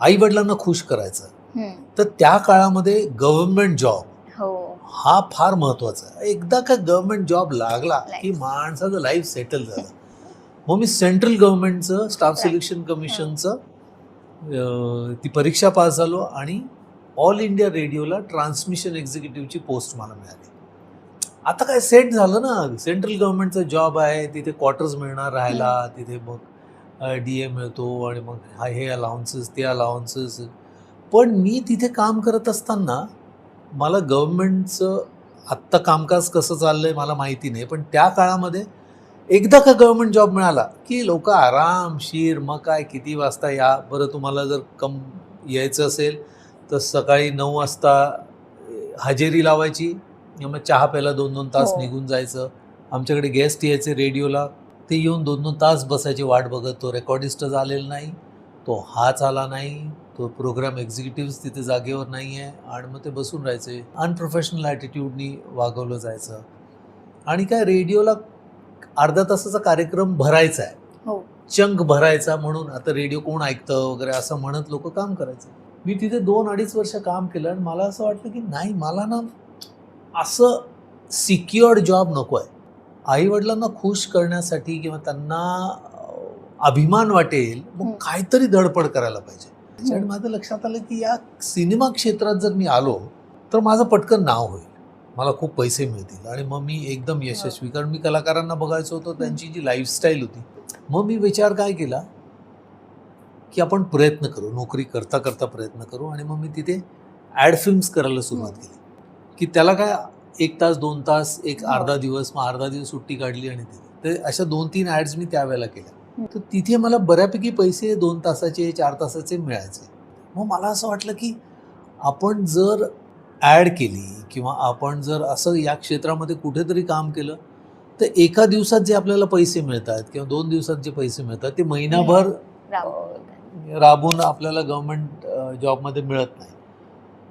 आई वडिलांना खुश करायचं. तर त्या काळामध्ये गव्हर्नमेंट जॉब हो. हा फार महत्त्वाचा आहे. एकदा का गव्हर्नमेंट जॉब लागला की. माणसाचं लाईफ सेटल झालं. मग मी सेंट्रल गव्हर्नमेंटचं स्टाफ. सिलेक्शन कमिशनचं ती परीक्षा पास झालो आणि ऑल इंडिया रेडिओला ट्रान्समिशन एक्झिक्युटिव्हची पोस्ट मला मिळाली. आता काय सेट झालं ना? सेंट्रल गव्हर्नमेंटचा जॉब आहे तिथे क्वार्टर्स मिळणार राहायला तिथे मग डी ए मिळतो आणि मग हा हे अलाउन्सेस ते अलाउन्सेस पण मी तिथे काम करत असताना मला गव्हर्नमेंटचं आत्ता कामकाज कसं चाललंय मला माहिती नाही. पण त्या काळामध्ये एकदा का गव्हर्नमेंट जॉब मिळाला की लोक आरामशीर मग काय किती वाजता या? बरं तुम्हाला जर कम यायचं असेल तर सकाळी नऊ वाजता हजेरी लावायची. मग चहा प्यायला दोन दोन तास हो. निघून जायचं. आमच्याकडे गेस्ट यायचे रेडिओला ते येऊन दोन दोन तास बसायची वाट बघत तो रेकॉर्डिस्टच आलेला नाही तो हाच आला नाही तो प्रोग्राम एक्झिक्युटिव्ह तिथे जागेवर नाही आहे आणि मग ते बसून राहायचे. अनप्रोफेशनल ॲटिट्यूडनी वागवलं जायचं. आणि काय रेडिओला अर्धा तासाचा कार्यक्रम भरायचा आहे. हो. चंक भरायचा म्हणून आता रेडिओ कोण ऐकतं वगैरे असं म्हणत लोक काम करायचे. मी तिथे दोन अडीच वर्ष काम केलं आणि मला असं वाटलं की नाही मला ना असं सिक्युअर्ड जॉब नको आहे आईवडिलांना खुश करण्यासाठी किंवा त्यांना अभिमान वाटेल मग. काहीतरी धडपड करायला पाहिजे. आणि हं. माझं लक्षात आलं की या सिनेमा क्षेत्रात जर मी आलो तर माझं पटकन नाव होईल. मला खूप पैसे मिळतील. आणि मग मी एकदम यशस्वी. कारण मी कलाकारांना बघायचो होतो त्यांची जी लाईफस्टाईल होती मग मी विचार काय केला? की आपण प्रयत्न करू नोकरी करता करता प्रयत्न करू. आणि मग मी तिथे ॲड फिल्म्स करायला सुरुवात. केली. की त्याला काय एक तास दोन तास एक हो. अर्धा दिवस मग अर्धा दिवस सुट्टी काढली आणि ते तर अशा दोन तीन ॲड्स मी त्यावेळेला केल्या. तर तिथे मला बऱ्यापैकी पैसे दोन तासाचे चार तासाचे मिळायचे मग मला असं वाटलं की आपण जर ॲड केली किंवा आपण जर असं या क्षेत्रामध्ये कुठेतरी काम केलं तर एका दिवसात जे आपल्याला पैसे मिळतात किंवा दोन दिवसात जे पैसे मिळतात ते महिनाभर. राबून आपल्याला गव्हर्नमेंट जॉबमध्ये मिळत नाही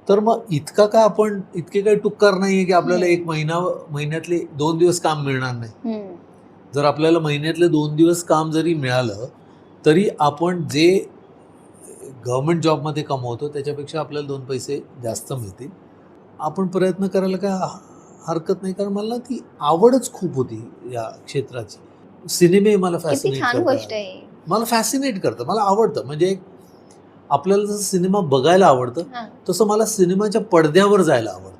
तर मग इतका का आपण इतके काही टुक्कार नाही आहे की आपल्याला. एक महिना महिन्यातले दोन दिवस काम मिळणार नाही. जर आपल्याला महिन्यातले दोन दिवस काम जरी मिळालं तरी आपण जे गव्हर्नमेंट जॉबमध्ये कमवतो त्याच्यापेक्षा आपल्याला दोन पैसे जास्त मिळतील. आपण प्रयत्न करायला काय हरकत नाही कारण मला ती आवडच खूप होती या क्षेत्राची. सिनेमे मला फॅसिनेट करतात. मला फॅसिनेट करतं मला आवडतं. म्हणजे आपल्याला जसं सिनेमा बघायला आवडतं. तसं मला सिनेमाच्या पडद्यावर जायला आवडतं